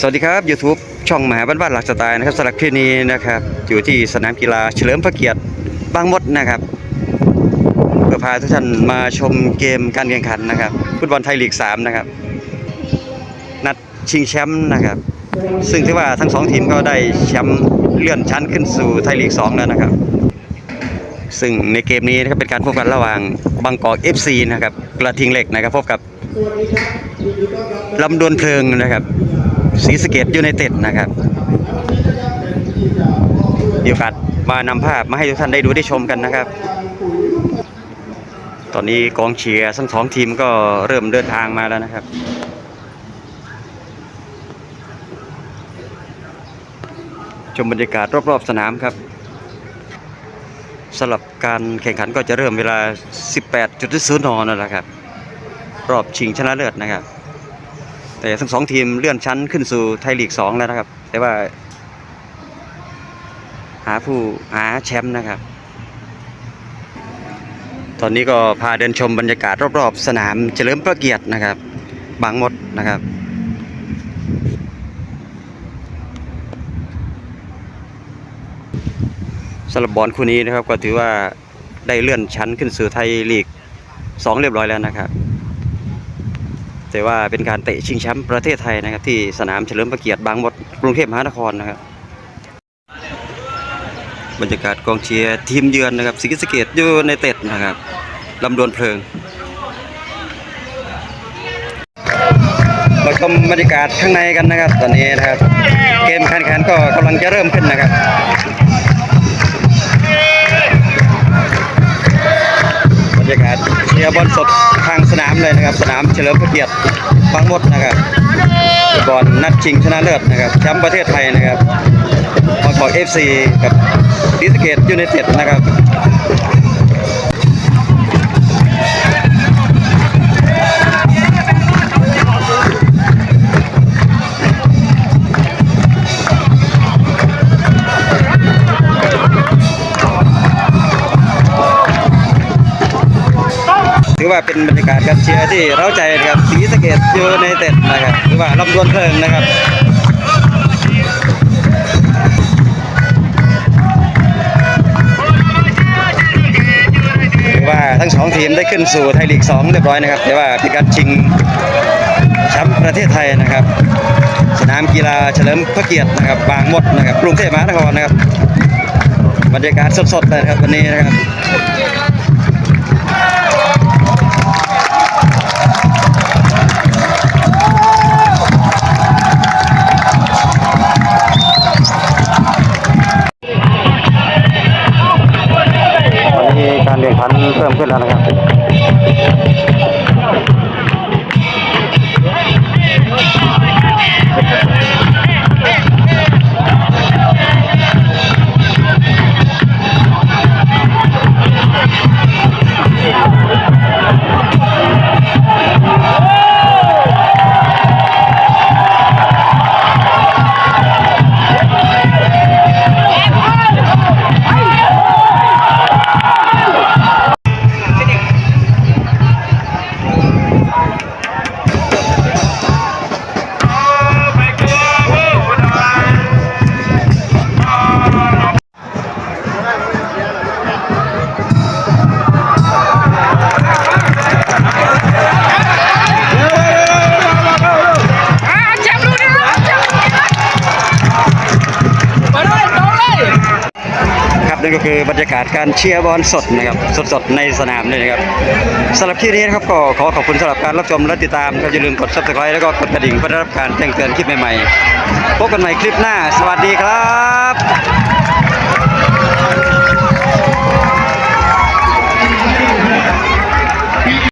สวัสดีครับ YouTube ช่องมหาบ้านบ้านหลักสไตล์นะครับสำหรับคลิปนี้นะครับ อยู่ที่สนามกีฬาเฉลิมพระเกียรติบางมดนะครับเพื่อพาทุกท่านมาชมเกมการแข่งขันนะครับฟุตบอลไทยลีก 3 นะครับ นัดชิงแชมป์นะครับ ซึ่งถือว่าทั้งสองทีมก็ได้แชมป์เลื่อนชั้นขึ้นสู่ไทยลีก 2 แล้วนะครับ ซึ่งในเกมนี้นะครับเป็นการพบกันระหว่างบางกอก FC นะครับกระทิงเหล็กนะครับพบกับลำดวนเพลิงนะครับ ศรีสเกดยูไนเต็ดนะครับมีโอกาสมานำภาพมาให้ทุกท่านได้ดูได้ชมกันนะครับ ตอนนี้กองเชียร์ทั้งสองทีมก็เริ่มเดินทางมาแล้วนะครับชมบรรยากาศรอบๆสนามครับสำหรับการแข่งขันก็จะเริ่มเวลา 18.00นนั่นแหละครับ รอบชิงชนะเลิศนะครับ แต่ทั้งสองทีมเลื่อนชั้นขึ้นสู่ไทยลีก2แล้วนะครับ แต่ว่า หาผู้หาแชมป์นะครับ ตอนนี้ก็พาเดินชมบรรยากาศรอบๆ สนามเฉลิมพระเกียรตินะครับ บางมดนะครับสำหรับบอลคู่นี้นะครับก็ถือว่าได้เลื่อนชั้นขึ้นสู่ไทยลีก 2 เรียบร้อยแล้วนะครับ แต่ว่าเป็นการเตะชิงแชมป์ประเทศไทยนะครับ ที่สนามเฉลิมพระเกียรติบางมดกรุงเทพมหานครนะครับ บรรยากาศกองเชียร์ทีมเยือนนะครับศรีสเกดยูไนเต็ดนะครับลำดวนเพลิงมาชมบรรยากาศข้างในกันนะครับ ตอนนี้นะครับ เกมการแข่งขันก็กำลังจะเริ่มขึ้นนะครับ ยากาศเชียร์บอลสดทางสนามเลยนะครับ สนามเฉลิมพระเกียรติบางมดนะครับฟุตบอลนัดชิงชนะเลิศนะครับแชมป์ประเทศไทยนะครับบางกอกเอฟซีกับดิสเกตยูไนเต็ดนะครับ ว่าเป็นบรรยากาศการเชียร์ที่เร้าใจนะครับศรีสเกดยูไนเต็ดนะครับหรือว่าลำดวนเพลิงนะครับถือว่าทั้งสองทีมได้ขึ้นสู่ไทยลีก 2 เรียบร้อยนะครับ แต่ว่าเป็นการชิงแชมป์ประเทศไทยนะครับ สนามกีฬาเฉลิมพระเกียรตินะครับ บางมดนะครับกรุงเทพมหานครนะครับบรรยากาศสดๆเลยนะครับวันนี้นะครับ เพิ่มขึ้นแล้วนะครับ นั่นก็คือบรรยากาศการเชียร์บอลสดนะครับสดๆในสนามเลยนะครับสำหรับคลิปนี้นะครับก็ขอขอบคุณสำหรับการรับชมและติดตามครับอย่าลืมกด subscribe แล้วก็กดกระดิ่งเพื่อได้รับการแจ้งเตือนคลิปใหม่ๆพบกันใหม่คลิปหน้า สวัสดีครับ